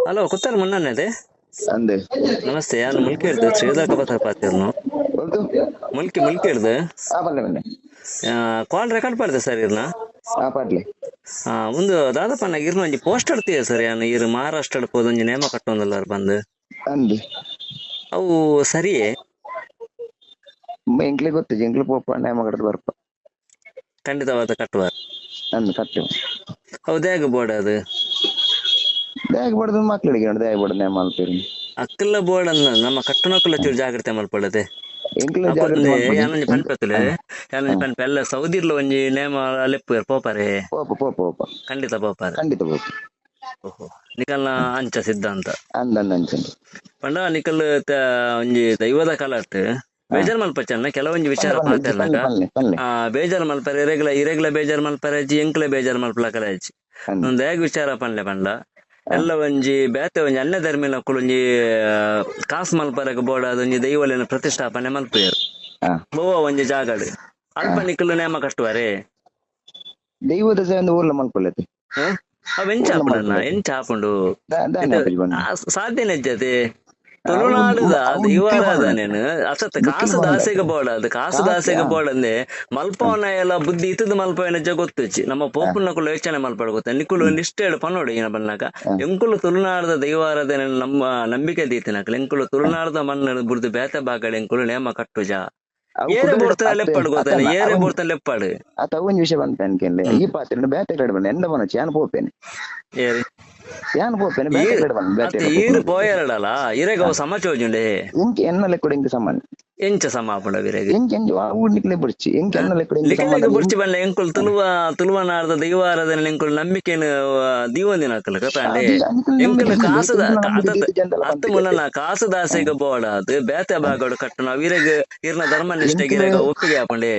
Hello ಕುತ್ತಾರ ಮುನ್ನಣ್ಣದೆ ಅಂದೆ. ನಮಸ್ತೆ ನಾನು ಮುಲ್ಕಿ ಹಿಡ್ದು ಶ್ರೀಧರ್ ಕಬಾತ ಪಾತಿರ್ನು ಬಲ್ತು ಮುಲ್ಕಿ ಮುಲ್ಕಿ ಹಿಡ್ದು ಕಾಲ್ ರೆಕಾರ್ಡ್ ಮಾಡಿದೆ ಸರ್ ಇರ್ನ ಹಾ ಒಂದು ದಾದಪ್ಪ ನಾ ಇರ್ನ ಒಂಜಿ ಪೋಸ್ಟ್ ಇಡ್ತೀಯ ಸರ್ ಯಾನು ಇರ್ ಮಹಾರಾಷ್ಟ್ರ ಹೋದ ಒಂಜಿ ನೇಮ ಕಟ್ಟೊಂದಲ್ಲ ಬಂದು. ಅವು ಸರಿಯೇ? ಎಂಕ್ಲೆ ಗೊತ್ತು ಎಂಕ್ಲೆ ಪೋಪ ನೇಮ ಕಟ್ಟದ ಬರ್ಪ. ಖಂಡಿತವಾದ ಕಟ್ಟುವ ಅಂದ್ ಕಟ್ಟೆ. ಹೌದ್ಯಾಗ ಬೋರ್ಡ್ ಅದು? ಬಡ್ದು ಮಕ್ಕಳಿಗೆ ನೋಡಿ ಬ್ಯಾಗ್ ಬಡ್ದು ನೇಮ ಅಲ್ಪೇರಿ ಅಕ್ಕಲ್ಲ ಬೋರ್ಡ್ ಅಲ್ಲ ನಮ್ಮ ಪನ್ಪತ್ತಲೆ ಯಾನೊಂಜಿ ಪನ್ಪ ಎಲ್ಲ ಸೌದಿರ್ಲ ಒಂಜಿ ನೇಮ ಲೆಪ್ಪು ಪೋಪಾರೆ. ಪೋಪ ಪೋಪ ಪೋಪ. ಖಂಡಿತ ಪೋಪಾರೆ. ಖಂಡಿತ ಓಹೋ ನಿಕಲ್ನ ಅಂಚ ಸಿದ್ಧಾಂತ ಪಂಡ ನಿಕಲ್ ಒಂಜಿ ದೈವದ ಕಲಾಟ್ ಬೇಜಾರ್ ಮಲ್ಪಚ್ಚನ್ನ ಕೆಲವೊಂದು ವಿಚಾರ ಆ ಬೇಜಾರ್ ಮಲ್ಪರೆ ಇರೆಗ್ಲ ಇರೆಗ್ಲ ಬೇಜಾರ್ ಮಲ್ಪರೆ ಅಜ್ಜಿ ಎಂಕ್ಲೆ ಬೇಜಾರ್ ಮಲ್ಪಲ ಕಲಾಜಿ ಅಂದ್ ಒಂದ್ ಹೇಗ್ ವಿಚಾರ ಪನ್ಲೆ ಪಂಡ. ಎಲ್ಲ ಒಂಜಿ ಬೇತೆ ಒಂಜಿ ಅನ್ಯ ಧರ್ಮಿನ ಒಂಜಿ ಕಾಸ್ ಮಲ್ಪರಗ ಬೋಡ ಅದೊಂಜಿ ದೈವಲಿನ ಪ್ರತಿಷ್ಠಾಪನೆ ಮಲ್ಪೇರು ಬೋವ ಒಂಜಿ ಜಾಗಡ್ ಅಲ್ಪ ನಿಕ್ಕಲು ನೇಮ ಕಟ್ಟುವರೆ ದೈವದ ಸೇಂದು ಊರ್ಲ ಮಲ್ಪಲ್ಲತೆ ಎಂಚ ಆಪಲ್ ಸಾಧ್ಯನೇ ಇಜ್ಜತೆ? ತುಳುನಾಡುದ ದೈವಾರಾಧನೆನು ಅಸತ್ ಕಾಸು ದಾಸೆಗೆ ಬೋಡ ಅದು ಕಾಸು ದಾಸೆಗೆ ಬೋಡಂದೆ ಮಲ್ಪವನ ಎಲ್ಲ ಬುದ್ಧಿ ಇತ್ತದ ಮಲ್ಪವನ ಗೊತ್ತುಚ್ಚಿ ನಮ್ಮ ಪೋಪುನ ಕುಲ ಯೋಚನೆ ಮಲ್ಪಡ ಗೊತ್ತ. ನಿಕ್ಕುಲು ನಿಷ್ಠೆ ಪನ್ನೋಡು ಏನ ಬನ್ನಾಕ ಎಂಕುಲು ತುಳುನಾಡದ ದೈವಾರಾಧನೆ ನಮ್ಮ ನಂಬಿಕೆ ದೀತಿನಕಲ್ ಎಂಕುಲು ತುಳುನಾಡದ ಮಣ್ಣ ಬುರ್ದು ಬೇತೆ ಬಾಗಡೆ ಎಂಕುಲು ನೇಮ ಕಟ್ಟುಜ. ಏರೆ ಬೋಡ್ತಾನೆ ಲೆಪ್ಪಾಡು ಗೊತ್ತಾನೆ ಏರೆ ಬೋಡ್ತಾನೆ ಲೆಪ್ಪಾಡು. ಆತ ಒಂಜಿ ವಿಷಯ ಬಂತ ಅನ್ಕೆನ್ಲೆ ಈ ಪಾತ್ರ ಬೇತೆ ಕಡೆ ಬಂದ ಎಂದ ಬನ ಚಾನ್ ಪೋಪೇನೆ. ಏರಿ. ಬಂದ ಎಂಕೆ ಎನ್ನಲೆ ಕೂಡ ಇಂಕ ಸಮಾನ. ಎಂಚ ಸಮ ವಿರೆಗೆ ಆ ಊರ್ ನಿಕ್ಲೆ ಬಿಡ್ಚಿ ಎಂಕೆ ಎನ್ನಲೆ ಕೂಡ ಇಂಕ ಲಿಖಲಿಗೆ ಸಮಾನ ಬುರ್ಚಿ ಬಂಡ ಎಂಕುಲ್ ತುಳುವ ತುಳುವನಾರ್ದ ದೈವಾರಾಧನೆ ಎಂಕುಲ್ ನಂಬಿಕೆನ ದೀವಂದಿನ ಎಂಕುಲ್ ಕಾಸದ ಅತ್ತ ಮುನ್ನ ಕಾಸು ದಾಸೆಗ ಬೋಡ ಅದು ಬೇತೆ ಬಾಗೋಡು ಕಟ್ಟು ನಾವು ಇರೆಗ ಇರ್ನ ಧರ್ಮ ನಿಷ್ಠೆಗೆ ಒಪ್ಪಿಗೆ ಹಾಕೊಂಡೆ.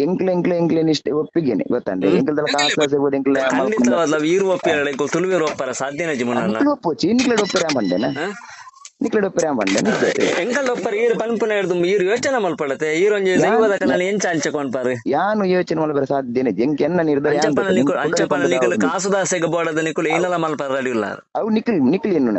ಎಂಕ್ಲೆ ಎಂಕ್ಲೆ ಎಂಕ್ಲೆ ನಿಷ್ಠೆ ಒಪ್ಪಿಗೆನೆ ಗೊತ್ತಂದ್ರೆ ಎಂಕ್ಲದಲ್ಲಿ ಕಾಸು ಕಾಸು ಇರ್ಬೋದು ಎಂಕ್ಲೆ ಖಂಡಿತವಾದ ಒಪ್ಪಿ ಒಪ್ಪಿರ ಎಂಕುಲ್ ತುಳುವಿರು ಒಪ್ಪರ ಸಾಧ್ಯನೇ ಜಿ ಮುನ್ನ ಒಪ್ಪೋಚಿ ನಿಕ್ಲೆ ಒಪ್ಪರೆ ಬಂದೇನ ನಿಕ್ಲೆ ಒಪ್ಪರೆ ಬಂದೆ ನಿಜ ಎಂಕಲ್ ಒಪ್ಪರ ಈರ್ ಪನ್ಪುನ ಹಿಡ್ದು ಈರು ಯೋಚನೆ ಮಲ್ಪಡತೆ ಈರೊಂಜಿ ದೈವದ ಕಲ ಎಂಚ ಅಂಚಕೊಂಡ್ಪಾರು ಯಾನು ಯೋಚನೆ ಮಾಡಬೇರೆ ಸಾಧ್ಯನೇ ಜಂಕ್ ಎನ್ನ ನಿರ್ಧಾರ ಅಂಚಪನ? ನಿಕುಲ್ ನಿಂಗೆ ಅಂಚಪನ ಕುದುರೆ ನಿಕಲ್ ಕೊಂಡದ್ದು ಕಾಸು ದಾಸೆಗ ಬೋಡದ ನಿಕುಲ್ ಏನಲ್ಲ ಮಲ್ಪರ ರೆಡಿ ಇಲ್ಲ ಅವು ನಿಕ್ಲಿ ನಿಕ್ಲಿ ಎನ್ನು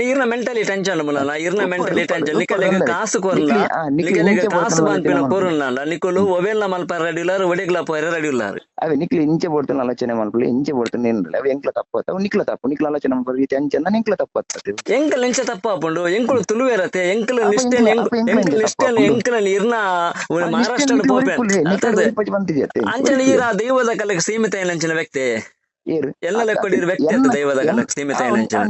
ನೀರ್ನ ಮೆಂಟಲಿ ಟೆನ್ಷನ್ ಮುನಲ್ಲ ಇರ್ನ ಮೆಂಟಲಿ ಟೆನ್ಷನ್ ನಿಕಲೆಗ ಕಾಸು ಕೊರಲ್ಲ ನಿಕಲೆಗ ಕಾಸು ಬಂದ್ಪಿನ ಕೊರಲ್ಲ ನಿಕುಲು ಒವೆಲ್ಲ ಮಲ್ಪರ ರೆಡಿ ಇಲ್ಲಾರು ಒಡೆಗ್ಲ ಪೊರೆ ರೆಡಿ ಇಲ್ಲಾರು ಅವೆ ನಿಕ್ಲಿ ಇಂಚೆ ಬೋಡ್ತಾನೆ ಆಲೋಚನೆ ಮಾಡ್ಕೊಳ್ಳಿ. ಇಂಚೆ ಬೋಡ್ತಾನೆ ಏನಿಲ್ಲ. ಅವು ಎಂಕ್ಲ ತಪ್ಪತ್ತ ಅವು ನಿಕ್ಲ ತಪ್ಪು. ನಿಕ್ಲ ಆಲೋಚನೆ ಮಾಡ್ಕೊಳ್ಳಿ. ರೀತಿ ಅಂಚಂದ ನಿಕ್ಲ ತಪ್ಪತ್ತದು ಎಂಕಲ್ ಎಂಚ ತಪ್ಪ ಹಾಪುಂಡು ಎಂಕುಲು ತುಳುವೇರತೆ ಎಂಕಲ್ ನಿಷ್ಟೆ ನಿಷ್ಠೆ ಎಂಕ್ ಅಪ್ಪ ಎಂಕ್ಲ ಎಂಕಲ್ ಎಂಕ್ಲ ನಿಷ್ಠೆ ತಪ್ಪ ಹಾಪುಂಡು. ಎಂಕಲ್ ಇರ್ನ ಮಹಾರಾಷ್ಟ್ರ ಪೋಪೆ ಅಂಚನೆ ಈರ ದೈವದ ಕಲೆಗೆ ಸೀಮಿತ ಏನಂಚಿನ ವ್ಯಕ್ತಿ? ಎಲ್ಲ ಲೆಕ್ಕೊಡಿರ್ ವ್ಯಕ್ತಿ ಅಂತ ದೈವದ ಕಲೆಗೆ ಸೀಮಿತ ಏನಂಚಿನ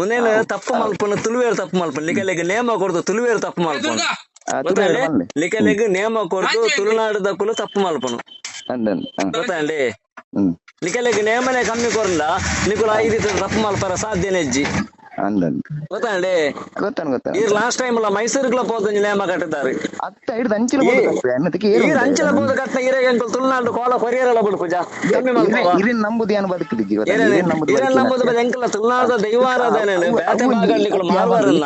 ಒಂದೇನು ತಪ್ಪು ಮಲ್ಪನ ತುಳುವೇರು ತಪ್ಪು ಮಲ್ಪನ ನಿಕಲೆಗೆ ನೇಮ ಕೊಡ್ದು ತುಳುವೇರು ತಪ್ಪು ಮಲ್ಪನ ಲಿಖಲೆಗೆ ನಿಕಲೆಗೆ ನೇಮ ಕೊಡ್ದು ತುಳುನಾಡದ ಕುಲ ತಪ್ಪು ಮಲ್ಪನು ಅಂದನ್ నీకెళ్ళకి నేమనే కమ్మి ನೇಮನೆ ಕಮ್ಮಿ ఐదు ನಿಕುಲು ಐದು సాధ్యనేజ్జి ಅಂದನ್ ಗೊತ್ತಾಂಡಿ ಗೊತ್ತಾನ ಗೊತ್ತಾ ಈ ಲಾಸ್ಟ್ ಟೈಮ್ ಮೈಸೂರಿಗ್ಲ ಹೋದಂಜಿ ನೇಮ ಕಟ್ಟಿದ್ದಾರೆ. ಅತ್ತ ಹಿಡಿದು ಅಂಚಿನ ಈ ಅಂಚಲ ಬೋದ ಕಟ್ಟ ಇರೆ ಎಂಕಲ್ ತುಳುನಾಡು ಕೋಲ ಕೊರಿಯರಲ್ಲ ಕಮ್ಮಿ ಮಲ್ಪವ ಇರಿನ್ ನಂಬುದು ಏನು ಏನೇನು ಇರಿನ್ ನಂಬುದು ಬದ ಎಂಕಲ? ದೈವಾರಾಧನೆ ಬೇತೆ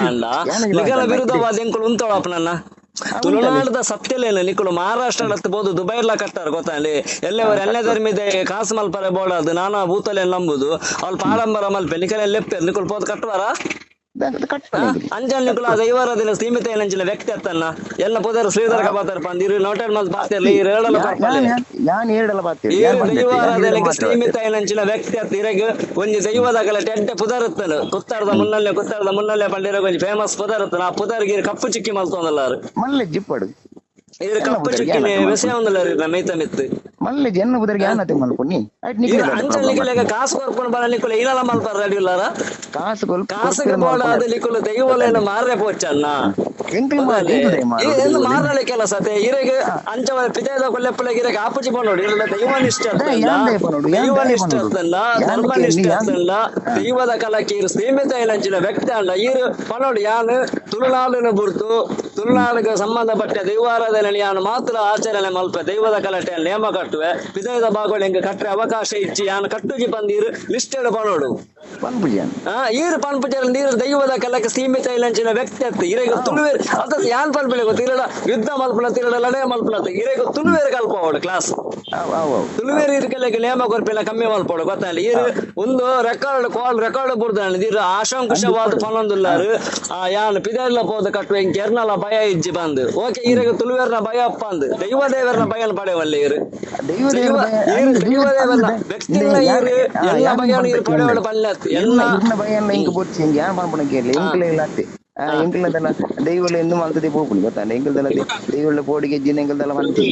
ಅಂಡ ವಿರುದ್ಧವಾದ ಎಂಕುಲು ಉಂತೊಳಪ್ಪ ತುಳುನಾಡದ ಸತ್ಯಲೇನು ನಿಕುಲು ಮಹಾರಾಷ್ಟ್ರ ಬೋದು ದುಬೈರ್ಲ ಕಟ್ಟಾರ ಗೊತ್ತಾಂಡಿ ಎಲ್ಲೆವರು ಎಲ್ಲ ಧರ್ಮಿದೆ ಕಾಸು ಮಲ್ಪರೆ ಬೋಡದು ನಾನಾ ಭೂತಲೆ ನಂಬುದು. ಅವ್ಳು ಪಾಡಂಬರ ಮಲ್ಪೆ ನಿಕ್ಕಲೆ ಲೆಪ್ಪೆ ನಿಕುಲು ಪೋದು ಕಟ್ಟುವಾರ ಕಟ್ಟನೆ ಅಂಜಲ್ ದಿನ ಸೀಮಿತ ಏನಂಚಿನ ವ್ಯಕ್ತಿ ಅತ್ತನ್ನ ಎಲ್ಲ ಪೋದರು ಶ್ರೀಧರ ಕಬಾತಾರ ಬಂದಿರು ನೋಟಲ್ ಮಲ್ ಪಾತಿರ್ಲಿ ಈ ರೇಳಲ ಪರ್ಪಲೆ ಯಾನ್ ಏಳಲ್ಲ ಬಾತಿ ಈ ಸೀಮಿತ ಏನಂಚಿನ ವ್ಯಕ್ತಿ ಅತ್ತ ಇರಗ ಒಂಜಿ ದೈವದ ಕಲ ಟೆಂಟೆ ಪುದರುತ್ತನು ಕುತ್ತಾರದ ಮುನ್ನಲ್ಲೇ ಕುತ್ತಾರದ ಮುನ್ನಲ್ಲೇ ಪಂಡಿರ ಒಂಜಿ ಫೇಮಸ್ ಪುದರುತ್ತನ ಆ ಪುದರ್ಗಿರಿ ಕಪ್ಪು ಚಿಕ್ಕಿ ಮಲ್ತೊಂದಲ್ಲಾರು ಮಲ್ಲೆ ಜಿಪ್ಪಡು. ಇದ್ರ ಕಪ್ಪು ಚಿಕ್ಕಿ ವಿಷಯ ಒಂದಲ್ಲಾರಿ ಮೈತ ಮಿತ್ತು ಮಲ್ಲೆ జన్మ కుదిరిగా అన్నది ಕಾಸು ಕೊಲ್ ಕಾಸಿಗೆ ಬೋಡ ಅದು ನಿಕುಲು ದೈವಲೇನು ಮಾರ್ರೆ ಪೋಚ ಎಂಕ್ಲಿ ಮಾಡಿ ಏನು ಮಾರಳೆ ಕೆಲಸ ಅತೆ ಇರೆಗ ಅಂಚವ ಪಿತೇದ ಕೊಲ್ಲೆಪ್ಪಳೆಗೆ ಇರೆಗ ಆಪುಜಿ ಬಂದೋಡು ಇರಲ್ಲ ದೈವನಿಷ್ಠ ಯಾನ್ ಯಾನ್ ದೈವನಿಷ್ಠ ಯಾನ್ ಧರ್ಮನಿಷ್ಠ ದೈವದ ಕಲಕ್ಕೆ ಇರು ಸೀಮಿತ ವ್ಯಕ್ತಿ ಅಂಡ ಇರು ಪನೋಡು ಯಾನು ತುಳುನಾಡಿನ ಬುರ್ತು ತುಳುನಾಡಿಗೆ ಸಂಬಂಧಪಟ್ಟ ದೈವಾರಾಧನೆಯನ್ನು ಮಾತ್ರ ಆಚರಣೆ ಮಲ್ಪ. ದೈವದ ಕಲಟೆ ನೇಮ ಕಟ್ಟುವೆ ವಿಧೇಯದ ಭಾಗಗಳು ಹೆಂಗೆ ಕಟ್ಟರೆ ಅವಕಾಶ ಇಚ್ಚಿ ಯಾನು ಕಟ್ಟುಗೆ ಬಂದೀರು ಲಿಸ್ಟೆಡ್ ಪನೋಡು ಪನ್ಪುಜಿಯಾನ್ ಆ ಈರು ಪನ್ಪುಜರ ನೀರು ದೈವದ ಕಲಕ್ಕೆ ಸೀಮಿತ ಇಲ್ಲಂಚಿನ ವ್ಯಕ್ತಿ ಅತ್ತ ಇರೆಗ ತುಳುವೇರು ಅದ ಯಾನ್ ಪನ್ಪಿಲೆ ಗೊತ್ತು ಇರಡ ಯುದ್ಧ ಮಲ್ಪನ ತಿರಡ ಲಡೆ ಮಲ್ಪನ ಇರೆಗ ತುಳುವೇರು ಕಲ್ಪವಾಡು ಕ್ಲಾಸ್ ತುಳುವೇರು ತುಳುವೇರು ಇರ್ಕಲೆಗೆ ನೇಮ ಕೊರ್ಪಿಲ್ಲ ಕಮ್ಮಿ ಮಲ್ಪೋಡು ಗೊತ್ತಲ್ಲ? ಇರು ಒಂದು ರೆಕಾರ್ಡ್ ಕಾಲ್ ರೆಕಾರ್ಡ್ ಬುಡ್ದಾಣ ಇರು ಆಶಂಕುಶವಾದ ಪನೊಂದುಲ್ಲಾರು ಆ ಯಾನ್ ಪಿದೆಲ್ಲ ಹೋದ ಕಟ್ಟುವ ಇಂಕ ಎರ್ನಲ ಭಯ ಇಜ್ಜಿ ಬಂದು. ಓಕೆ ಇರೆಗ ತುಳುವೇರ್ನ ಭಯ ಅಪ್ಪ ಅಂದು ದೈವ ದೇವರನ ಭಯನ ಪಡೆಯವಲ್ಲ ಇರು ದೈವ ದೈವ ದೇವರ ಇರು ದೈವ ದೇವರನ ವ್ಯಕ್ತಿಗಳ ಇರು ಎಲ್ಲ ಬಗೆಯನ್ನು ಇರು ಪಡೆವಳು ಪಲ್ಲೆ ಎಲ್ಲ ಇರ್ನ ಭಯನ್ನ ಇಂಕ ಬೊಚ್ಚಿ ಹಿಂಗೆ ಯಾನ್ ಪನ್ಪುಣ ಕೇಳಿ ಎಂಕ್ಲೆ ಇಲ್ಲತ್ತೆ ಎಂಕ್ಲದಲ್ಲ ದೈವල ಎಂದು ಮಲ್ತದೆ ಪೋಪುನಿ ಗೊತ್ತಾನೆ ಎಂಕಲ್ದಲ್ಲ ದೈವಲ ಪೋಡಿಗೆ ಜಿನ ಎಂಕಲ್ದಲ್ಲ ಮಂತಿ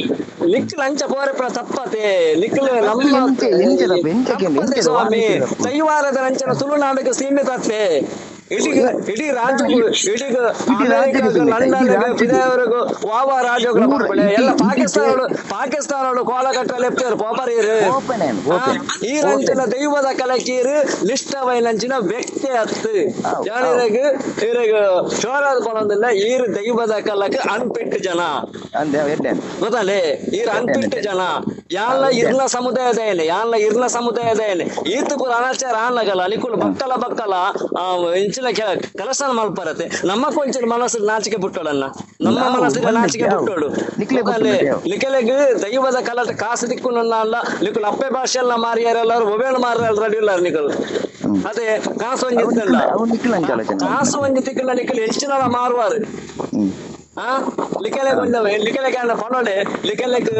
ನಿಖಿಲ್ ಅಂಚ ಪೋರಪ್ಪ ತಪ್ಪತೆ ನಿಖಿಲ್ ನಮ್ಮ ಎಂಚೆ ಎಂಚೆ ತಪ್ಪು ಎಂಚಕ್ಕೆ ಎಂಚೆ ತಪ್ಪತೆ ಸ್ವಾಮಿ ದೈವಾರದ ಅಂಚನ ತುಳುನಾಡಿಗೆ ಸೀಮಿತ ಅತ್ತೆ ಇಡೀ ಇಡೀ ರಾಜ್ಯಕ್ಕೂ ಇಡೀ ಅಮೆರಿಕಗೂ ಲಂಡನ್ಗೂ ಪಿದೆಯವರೆಗೂ ವಾವ ರಾಜ್ಯಗಳ ಬರ್ಬಳೆ ಎಲ್ಲ ಪಾಕಿಸ್ತಾನ ಪಾಕಿಸ್ತಾನ ಕೋಲಗಟ್ಟಲೆ ಎಪ್ತಾರೆ ಪೋಪರೀರು ಓಪನ್ ಓಪನ್ ಈ ರಂಚಿನ ದೈವದ ಕಲಕೀರು ನಿಷ್ಠವೈನಂಚಿನ ವ್ಯಕ್ತಿ ಅತ್ತು ಜಾಣಿರಗು ಇರಗು ಶೋರಾದ ಪಣದಿಲ್ಲ ಈರು ದೈವದ ಕಲಕ್ಕೆ ಅನ್ಪಿಟ್ಟು ಜನ ಅಂದೆ ಎಡ್ಡೆ ಗೊತ್ತಲ್ಲೇ ಈರ್ ಅನ್ಪಿಟ್ಟು ಜನ ಯಾನ್ಲ ಇರ್ನ ಸಮುದಾಯದ ಏನೆ ಯಾನ್ಲ ಇರ್ನ ಸಮುದಾಯದ ಏನೆ ಈತು ಪುರ ಅನಾಚಾರ ಆನ್ಲಗಲ್ಲ ಅಲಿಕುಲು ಬಕ್ಕಲ ಬಕ್ಕಲ ಆ, ಇಂಚಿನ ಕೆ- ಕೆಲಸ ಮಲ್ಪರತೆ ನಮ್ಮ ಕೊಂಚಿನ ಮನಸ್ಸು ನಾಚಿಕೆ ಬಿಟ್ಟೋಳನ್ನ ನಮ್ಮ ಮನಸ್ಸಿನ ನಾಚಿಕೆ ನಿಕ್ಲೆ ಲಿಕಲೆಗ್ ದೈವದ ಕಲಟ ಕಾಸು ದಿಕ್ಕು ನನ್ನ ಅಲ್ಲ ಲಿಕ್ಕುಲು ಅಪ್ಪೆ ಭಾಷೆ ಎಲ್ಲ ಮಾರಿಯಾರೆಲ್ಲರೂ ಮೊಬೈಲ್ ಮಾರ ರೆಡಿ ಇಲ್ಲ ನಿಕಲು ಅದೇ ಕಾಸು ಒಂಜಿ ಕಾಸು ಒಂಜಿ ನಿಖಲ್ ನಿಕಲು ಹೆಚ್ಚಿನ ಮಾರುವಾರು ಲಿಕಲೆ ಕೊಂಡವೆ ಲಿಕಲೆ ಕಾರಣ ಪನೋಡೆ ಲಿಕಲೆಗ್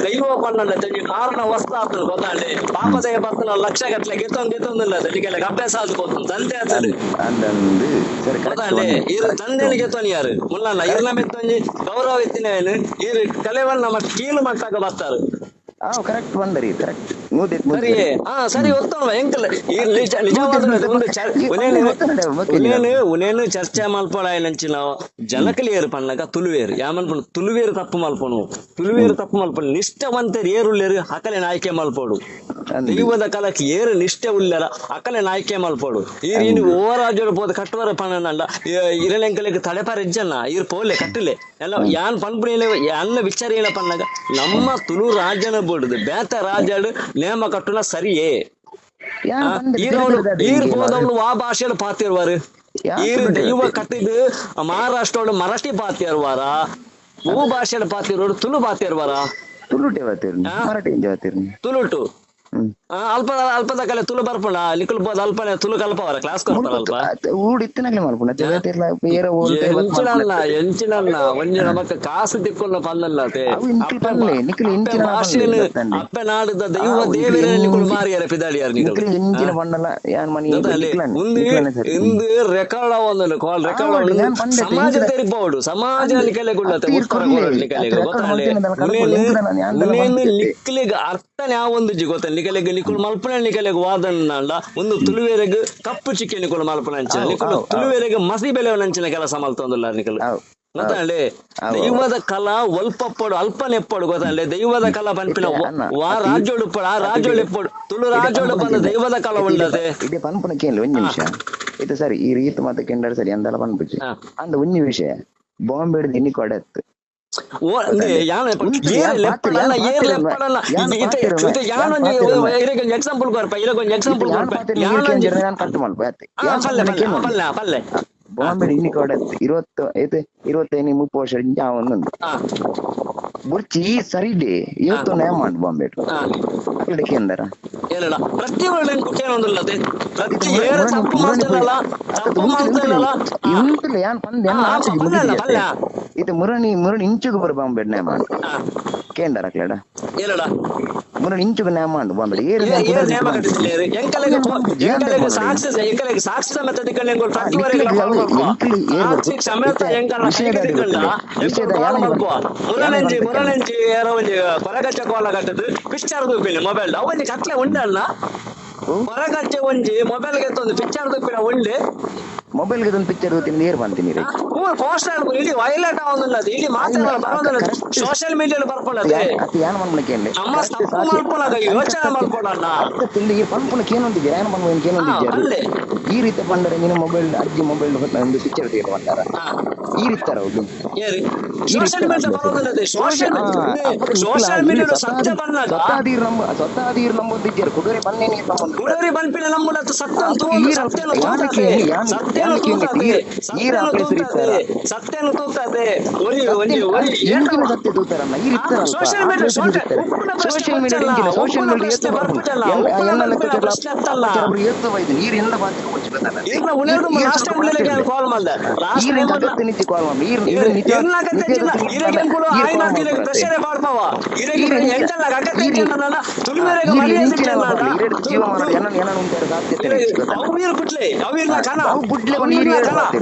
ದೈವ ಪನ್ನಲ್ಲ ತಂಗಿ ಕಾರಣ ವಸ್ತು ಆತನು ಗೊತ್ತಾಂಡೆ ಪಾಪದಯ ಬರ್ತನ ಲಕ್ಷ ಗಟ್ಲೆ ಗೆತ್ತೊಂದು ಗೆತ್ತೊಂದಿಲ್ಲ ಲಿಕಲೆಗ್ ಅಭ್ಯಾಸ ಆದ್ ಗೊತ್ತು ತಂದೆ ಆತನು ಅಂದಂದು ಸರಿ ಗೊತ್ತಾಂಡೆ ಇರು ತಂದೆನ ಗೆತ್ತೊನಿಯಾರು ಮುಲ್ಲಲ್ಲ ಇರ್ನ ಮೆತ್ತೊಂಜಿ ಗೌರವ ಎತ್ತಿನೇನು ಇರು ಕಲೆವನ್ನ ನಮ್ಮ ಕೀಲು ಮಟ್ಟಾಗ ಬರ್ತಾರು ಆ ಕರೆಕ್ಟ್ ಬಂದರಿ ಕರೆಕ್ಟ್ ಮೂದೆ ಸರಿ ಹಾ ಸರಿ. ಒತ್ತವ ಎಂಕಲ್ ಈ ನಿಜ ನಿಜವಾದ ಒಂದು ಚರ್- ಉನೇನು ಉನೇನು తులువేరు ಚರ್ಚೆ మల్పను ಮಲ್ಪನು ತುಳುವೇರು ತಪ್ಪು ಮಲ್ಪನು ನಿಷ್ಠವಂತರು ಏರುಳ್ಳೇರು ಹಕಲೆ ನಾಯ್ಕೆ ಮಲ್ಪೋಡು. ದೈವದ ಕಾಲಕ್ಕೆ ಏರು ನಿಷ್ಠೆ ಉಳ್ಳರ ಅಕಲೆ ನಾಯ್ಕೆ ಮಲ್ಪೋಡು. ಈ ರೀತಿ ಓವರಾಜೋಡು ಪೋದ ಕಟ್ಟುವರ ಪಣ್ಣನಲ್ಲ ಇರಲೆಂಕಲಿಗೆ ತಡೆಪಾರ ಇಜ್ಜನ್ನ ಇರ್ ಪೋಲೆ ಕಟ್ಟಲೆ. ಎಲ್ಲ ಯಾನ್ ಪನ್ಪುಣಿಲೆ ಎಲ್ಲ ವಿಚಾರ ಏನ ಪನ್ನಗ ನಮ್ಮ ತುಳು ರಾಜನ ಬೋಡುದು ಬೇತ ರಾಜ್ಯಡು ನೇಮ ಕಟ್ಟುನ ಸರಿಯೇ ಈರವಳು ಈರ್ ಹೋದವಳು ಆ ಭಾಷೆಯಲ್ಲಿ ಪಾತಿರುವಾರು ಈರ್ ದೈವ ಕಟ್ಟಿದ್ದು ಮಹಾರಾಷ್ಟ್ರಗಳು ಮರಾಠಿ ಪಾತಿರುವಾರ ಭೂ ಭಾಷೆಯಲ್ಲಿ ಪಾತಿರೋರು ತುಳು ಪಾತಿರುವಾರ ತುಳುಟೆ ಬರ್ತೀರಿ ಮರಾಠಿ ಬರ್ತೀರಿ ತುಳುಟು ಹ್ಮ್ ಆ, ಅಲ್ಪ ಅಲ್ಪದ ಕಲೆ ತುಲು ಬರ್ಪಣ ಲಿಕ್ಕುಲು ಬೋದ ಅಲ್ಪನೆ ತುಲು ಕಲ್ಪವರ ಕ್ಲಾಸ್ ಕೊಡ್ತಾರ ಅಲ್ಪ ಊಡಿತ್ತಿನಾಗ್ಲಿ ಮಾಡ್ಪಣ ತಿರುಗತಿರ್ಲ ಬೇರೆ ಎಂಚಿನಲ್ಲ ಎಂಚಿನಲ್ಲ ಒಂಜಿ ನಮಕ್ ಕಾಸು ದಿಕ್ಕುಲ್ಲ ಪಲ್ಲಲ್ಲ ಅಪ್ಪ ನಾಡಿದ ದೈವ ದೇವರೇ ನಿಕ್ಕುಲು ಮಾರಿಯರ ಪಿದಾಡಿಯಾರ ನಿಕ್ಕುಲು ಇಂಚಿನ ಪಣ್ಣಲ್ಲ ಯಾನ್ ಮನಿ ಇಂದು ರೆಕಾರ್ಡ್ ಒಂದು ಕಾಲ್ ರೆಕಾರ್ಡ್ ಒಂದು ಸಮಾಜ ತೆರಿಪೋಡು ಸಮಾಜ ನಿಕಲೆಗುಳ್ಳತೆ ಉತ್ತರ ನಿಕಲೆ ಗೊತ್ತಾಗಲಿ ನಿಕ್ಕಲಿಗ ಅರ್ಥನೇ ಆ ಒಂದು ಜಿ ಗೊತ್ತ? ನಿಕಲೆಗ ನಿಕುಲ್ ಮಲ್ಪನೆ ನಿಕಲೆಗೆ ವಾದನ ಒಂದು ತುಳುವೇರೆಗೆ ಕಪ್ಪು ಚಿಕ್ಕೆ ನಿಕುಲು ಮಲ್ಪನೆ ಅಂಚಿನ ನಿಕುಲ್ ತುಳುವೇರೆಗೆ ಮಸಿ ಬೆಲೆ ನಂಚಿನ ಕೆಲಸ ಮಲ್ತೊಂದುಲ್ಲ ನಿಕಲ್. ದೈವದ ಕಲಾ ಒಲ್ಪಪ್ಪಡು ಅಲ್ಪನೆಪ್ಪಡು ಗೊತ್ತಾಗಲಿ ದೈವದ ಕಲಾ ಪನ್ಪಿನ. ವಾ ರಾಜ್ಯೋಡು ಆ ರಾಜ್ಯೋಡು ಎಪ್ಪಡು ತುಳು ರಾಜ್ಯೋಡು ಬಂದ ದೈವದ ಕಲ ಉಳ್ಳದೆ ಇದೆ ಪನ್ಪನ ಕೇಳಿ ಒಂದು ನಿಮಿಷ. ಇದು ಸರಿ ಈ ರೀತಿ ಮತ್ತೆ ಕೆಂಡರ್ ಸರಿ ಅಂದಲ್ಲ ಪನ್ಪಿಚ್ಚು. ಅಂದ ಒಂದು ವಿಷಯ ಬಾಂಬೆ ಹಿಡಿದು ಇನ್ನಿ ಕೊಡತ್ತು ಓ ಅಂದ್ರೆ ಯಾನ್ ಉಂಟು, ಏರ್ ಯಾನ್ ಲೆಪ್ಪಡಲ್ಲ ಪಾತಿರ, ಏರ್ ಯಾನ್ ಲೆಪ್ಪಡಲ್ಲ ಯಾನ್ ಇದು ಪಾತಿರ, ಇದು ಯಾನೊಂದು ಯಾನ್ ಪಾತಿರ. ಇದಕ್ಕೊಂದು ಎಕ್ಸಾಂಪಲ್ ಕೊರ್ಪ ಇದಕ್ಕೊಂದು ಎಕ್ಸಾಂಪಲ್ ಯಾನ್ ಕೊರ್ಪ ಪಾತಿರ ಯಾನೊಂದು ನಾನು ಕಟ್ ಮಾಡ್ಬೋ ಆಯ್ತು ಹಾ, ಪಲ್ಲೆ ಪಲ್ಲೆ ಹಾ, ಪಲ್ಲೆ ಪಲ್ಲೆ ಬಾಂಬೆ ಇನ್ನಿ ಕೊಡತ್ತು ಇರುವತ್ತು ಐದು ಇರುವತ್ತೈದು ಮುಪ್ಪು ವರ್ಷ ಒಂದೊಂದು ಹಾ ಬುರ್ಚಿ ಸರಿ ಡೇ ಇವತ್ತು ನೇ ಮಾಡಿ ಬಾಂಬೆ ಹಾ. ಅಕ್ಕಡಿಕೆ ಅಂದರ ಏನಲ್ಲ ಪ್ರತಿ ಕುಟ್ಟೇನೊಂದಿಲ್ಲದೆ ಪ್ರತಿ ಏರು ತಪ್ಪು ತಪ್ಪು ಇಂತಿಲ್ಲ ಯಾನ್ ಪಂದ್ ಮುಗಿದಿದೆ. ಇದು ಮುರಣಿ ಮುರಣಿ ಇಂಚುಗು ಬರ ಬಾಂಬೆ ನೇ ಮಾಡ್. ಕೇಂದರ ಕ್ಲೇಡ ಏನಿಲ್ಲ. ಮುರಣಿ ಇಂಚುಗ ನೇ ಮಾಡ್ ಬಾಂಬೆ ಏರು ನೇಮ ಎಂಕಲೆಗೆ ಎಂಕಲೆಗೆ ಸಾಕ್ಷಿ ಎಂಕಲೆಗೆ ಸಾಕ್ಷಿ ಸಮೇತ ಎಂಗಳು ಪ್ರತಿ ವರೆಗೆ ಸಾಕ್ಷಿ ಸಮೇತ ವಿಷಯದ ಮಾಡ್ಕೋ? ಮುರನೆಂಜಿ ಯಾರೋ ಒಂಜಿ ಕೊರಗಚ್ಚ ಕೋಲ ಕಟ್ಟದು ಪಿಕ್ಚರ್ ಮೊಬೈಲ್ ಅವೊಂಜಿ ಕಟ್ಲೆ ಉಂಡಲ್ಲ ಕೊರಗಚ್ಚೆ ಒಂಜಿ ಮೊಬೈಲ್ಗೆ ಒಂದು ಪಿಕ್ಚರ್ ಉಂಡೆ. ಮೊಬೈಲ್ಗೆ ಒಂದು ಪಿಕ್ಚರ್ ನೀರ್ ಏರ್ ಬಂತೀನಿ ರೀ ಹ್ಞೂ ಪೋಸ್ಟರ್ ಇಡೀ ವೈಲೆಟ್ ಆಗೋದಿಲ್ಲ ಅದು. ಇಡೀ ಮಾತಾಡಲ್ಲ ಬರೋದಿಲ್ಲ ಸೋಷಿಯಲ್ ಮೀಡಿಯಾದಲ್ಲಿ ಬರ್ಕೊಳ್ಳೋದು. ಯಾನ್ ಮನ್ಮನ ಕೇಳಿ ನಮ್ಮ ತಪ್ಪು ಮಾಡ್ಕೊಳ್ಳೋದು. ಯೋಚನೆ ಮಾಡ್ಕೊಳ್ಳಲ್ಲ ತಿಂಡಿಗೆ ಪಂಪುನ ಕೇನೊಂದಿಗೆ ಯಾನ್ ಮನ್ಮನ ಕೇನೊಂದಿಗೆ ಅಲ್ಲೇ ಈ ರೀತಿ ಬಂದರೆ ನೀನು ಮೊಬೈಲ್ ಅಜ್ಜಿ ಮೊಬೈಲ್ ಒಂದು ಪಿಕ್ಚರ್ ತೆಗೆದು ಈ ಈರಿತ್ತಾರ ಏರಿ ಸೋಷಿಯಲ್ ಮೀಡಿಯಾ ಸತ್ಯ ಬಂದಾಗ ಸ್ವತ್ತಾದೀರ್ ನಂಬ ಸ್ವತ್ತಾದೀರ್ ನಂಬುದಿದ್ದಾರೆ ಕುದುರೆ ಬನ್ನೇ ನೀರು ನಂಬುದು ಕುಡರಿ ಬನ್ಪಿನ ಸತ್ಯನು ತೂತದೆ ತೂತದೆ ಸತ್ಯನು ತೂತದೆ ತೂತದೆ ಒರಿ ಒರಿ ಸತ್ಯ ತೂತಾರಲ್ಲ ಈ social media social media social media ಎಲ್ಲ ಲೆಕ್ಕ ನೀರು ಎಂದ ಈಗ ಉಳಿಯೋದು ಲಾಸ್ಟ್ ಟೈಮ್ ಕಾಲ್ ಮಾಡ್ದೆ. ಲಾಸ್ಟ್ ಟೈಮ್ ಅಗತ್ಯ ನಿತ್ಯ ಕಾಲ್ ಮಾಡಿ ಆಯ್ನ ಮಾಡ್ತಾವ ಇರಗೆ ಎಂಟಲ್ಲ ಅಗತ್ಯ ತುಳುಮೆರೆಗೆ ಮನೆ ಜೀವ ಮಾಡೋದು ಏನನ್ನ ಏನನ್ನ ಉಂಟಾರ ಸಾಧ್ಯತೆ ಅವೀರ್ ಬಿಟ್ಲೆ ಅವೀರ್ನ ಕಣ ಅವು ಬಿಡ್ಲೆ ಈರು ಹೇಳ್ತಾರೆ.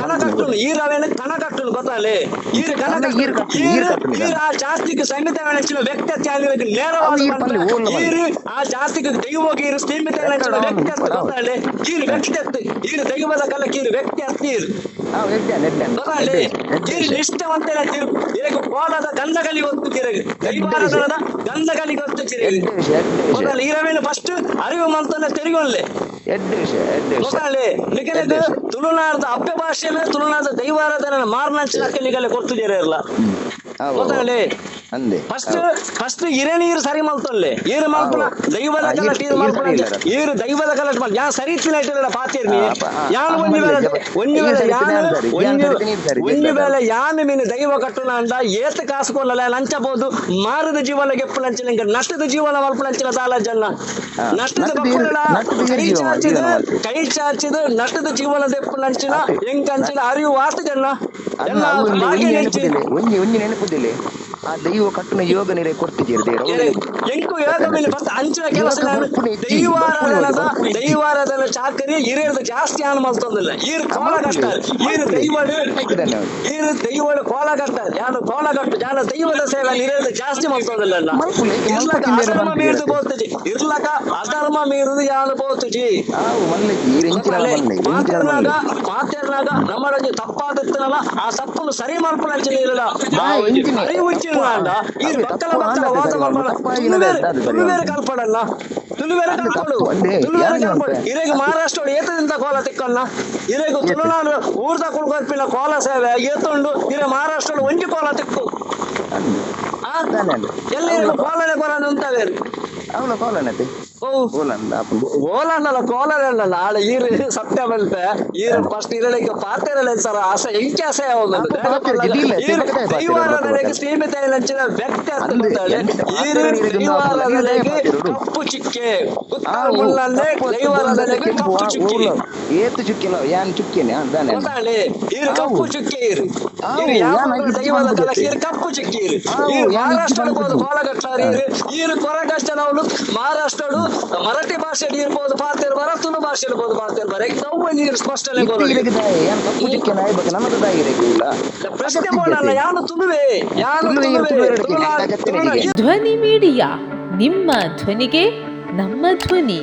ಕಣ ಕಟ್ಟುನು ಈರು ಗೊತ್ತಲ್ಲಿ ಈರು ಅಲ್ಲ, ಈರು ಈರು ಈರು ಆ ಜಾಸ್ತಿಗೆ ಸಂಗೀತ ನೇರವಾದ ಈರು ಆ ಜಾಸ್ತಿಗೆ ದೈವೋಗಿ ಇರು ಸೀಮಿತ ಗೊತ್ತಲ್ಲಿ ಈರು ವ್ಯಕ್ತಿ ಈರು ದೈವದ ಕಲಕ್ಕೆ ಈರು ವ್ಯಕ್ತಿ ನಿಷ್ಠವಂತ ಇರು ಇದಕ್ಕೆ ಕೋಲದ ಗಂಧಗಲಿ ಒತ್ತು ಕಿರಗೆ ದೈವಾರದನದ ಗಂಧಗಲಿ ಒತ್ತು ಕಿರಗೆ ಈರವೇನು ಫಸ್ಟ್ ಅರಿವು ಮಂತನ ತೆರಿಗೊಳ್ಳೆ ತುಳುನಾಡದ ಅಪ್ಪೆ ಭಾಷೆನ ತುಳುನಾಡದ ದೈವಾರಾಧನ ಮಾರ್ನಾಂಚಿನಕ್ಕೆ ನಿಗಲೆ ಕೊಡ್ತಿದ್ದೀರ ಇಲ್ಲ ಹೌದು ಗೊತ್ತಲ್ಲಿ ಅಂದೆ ಫಸ್ಟ್ ಫಸ್ಟ್ ಇರೇ ನೀರು ಸರಿ ಮಲ್ತಲ್ಲೇ ಈರು ಮಲ್ಪನ. ದೈವದ ಕಲಟ್ ಈರು ಮಲ್ಪನ ಸರಿ ದೈವದ ಕಲಟ್ ಮಲ್ ಯಾನ್ ಸರಿ ಇತ್ತಿನ ಇಟ್ಟಿಲ್ಲ ಪಾತೀರ್ ನೀ ಯಾನ್ ಒಂಜಿ ವೇಳೆ ಒಂಜಿ ವೇಳೆ ಯಾನ್ ಒಂಜಿ ವೇಳೆ ಯಾನ್ ನೀನು ದೈವ ಕಟ್ಟುನ ಅಂದ ಏತ್ ಕಾಸ್ಕೊಲ್ಲಲ್ಲ ಲಂಚಬಹುದು ಮಾರದ ಜೀವನ ಗೆಪ್ಪು ಲಂಚಿನ ನಷ್ಟದ ಜೀವನ ಮಲ್ಪ ಲಂಚಿನ ಸಾಲ ಜನ ನಷ್ಟದ ಕೈ ಚಾಚಿದ. ಕೈ ಚಾಚಿದ ನಷ್ಟದ ಜೀವನ ದೆಪ್ಪು ಲಂಚಿನ ಎಂಕಂಚಿನ ಅರಿವು ವಾಸ್ತು ಜನ ಹಾಗೆ ಒಂಜಿ ಒಂಜಿ ನೆನಪುದಿಲ್ಲ ಆ ದೈವ ಕಟ್ಟುನ ಯೋಗ ನೀರೇ ಕೊಡ್ತಿದ್ದೀರಿ ಎಂಕು ಯೋಗ ಮೇಲೆ ಬಸ್ ಅಂಚಿನ ಕೆಲಸ ಇಜ್ಜಿ. ದೈವಾರಾಧನ ಚಾಕರಿ ಹಿರಿಯರದ ಜಾಸ್ತಿ ಆನ್ ಮಲ್ತೊಂದಿಲ್ಲ ಈರ್ ಕೋಲ ಕಷ್ಟ ಈರು ದೈವಡು ಈರು ದೈವಡು ಕೋಲ ಕಷ್ಟ ಯಾರು ಕೋಲ ಕಟ್ಟು ಯಾರು ದೈವದ ಸೇವೆ ಹಿರಿಯರದ ಜಾಸ್ತಿ ಮಾಡ್ತಂದಿಲ್ಲ ಇರ್ಲಕ ಅಧರ್ಮ ಮೀರ್ದು ಬಂತು ಬೋತುಜಿ ಇರ್ಲಕ ಅಧರ್ಮ ಮೀರುದು ಯಾರು ಬೋತುಜಿ ಆವು ಮಲ್ಲಜಿ ನಮ್ಮ ನಮ್ಮಡೊಂದು ಆ ತಪ್ಪನ್ನು ಸರಿ ಮಾಡ್ಕೊಳ್ಳಿ ಇರಲ್ಲ ಆ, ಅರಿವು ಇಚ್ಚಿನ ಬಕ್ಕಲ ಬಕ್ಕಲ ವಾದ ಮಾಡ್ಬೇಡ. ಕಲ್ಪಡು. ಕಲ್ಪಡು? ಇರೇಗ ಮಹಾರಾಷ್ಟ್ರ ಏತದಿಂದ ಕೋಲ ತಿಕ್ಕನ್ನ ಇರೇಗ ತುಳುನಾಡು ಊರ್ದ ಕುಳ್ಕೊರ್ಪಿನ ಕೋಲ ಸೇವೆ ಏತುಂಡು ಇರ ಮಹಾರಾಷ್ಟ್ರ ಒಂಜಿ ಕೋಲ ತಿಕ್ಕು. ಕೊರ ಉಂಟವೇರು ಅವನ ಕೋಲನತೆ ಓ. ಕೋಲಂದ ಅಪ್ಪು ಓಲಣ್ಣಲ್ಲ ಕೋಲಣ್ಣಲ್ಲ ಆಳ ಈರು ಸತ್ಯ ಬಂತೆ. ಈರು ಫಸ್ಟ್ ಇರಲಿಕ್ಕೆ ಪಾತ್ರೆಲ್ಲ ಸರ್ ಆಸೆ ಎಂಕೆ ಆಸೆ ಪಾತ್ರೆ ಪಾತ್ರೆ ಇರೋದು. ಸೀಮಿತ ಇಲ್ಲಂಚಿನ ವ್ಯಕ್ತಿ ಅಂತ ಅಂದೆ, ಗೊತ್ತಾಳೆ ಎಂತ ಈರು ಪಾತ್ರೆ ದೈವಾರಾಧನೆಗೆ ಕಪ್ಪು ಚಿಕ್ಕೆ. ದೈವಾರಾಧನೆಗೆ ಬಂದದ್ದು ಕಪ್ಪು ಕೆಂಪು, ಚುಕ್ಕಿ. ಏತು ಚುಕ್ಕಿಲ್ಲ ಯಾನ್ ಚುಕ್ಕಿನೇ ಆ, ತಾನೆ. ಅಂದೆ. ಈರು ಕಪ್ಪು. ಚುಕ್ಕಿ ಇರು ಆವು, ಈರು ಯಾವ ಯಾನ್ ಆಗಿದ್ದು ದೈವದ ಈರು ಕಪ್ಪು ಚಿಕ್ಕಿ ಇರು ಆವು, ಈರು ಯಾನ್ ಮಹಾರಾಷ್ಟ್ರ ಆಗಿದ್ದು ಹೋದ ಇರು ಈರು ಕೊರಗಷ್ಟ ನಾವು ಮಹಾರಾಷ್ಟ್ರಡು ಮರಾಠಿ ಭಾಷೆ ಇರ್ಬೋದು ಪಾತೇರ್ ಬರ ತುಳು ಭಾಷೆ ಇರ್ಬೋದು ಪಾತೇರ್ ಬರ. ನಾವು ನೀರು ಸ್ಪಷ್ಟನೆ ಪ್ರಶ್ನೆ ಮಾಡಲ್ಲ ಯಾನು ತುಳುವೆ? ಇದೆ. ಧ್ವನಿ ಮೀಡಿಯಾ ನಿಮ್ಮ ಧ್ವನಿಗೆ ನಮ್ಮ ಧ್ವನಿ.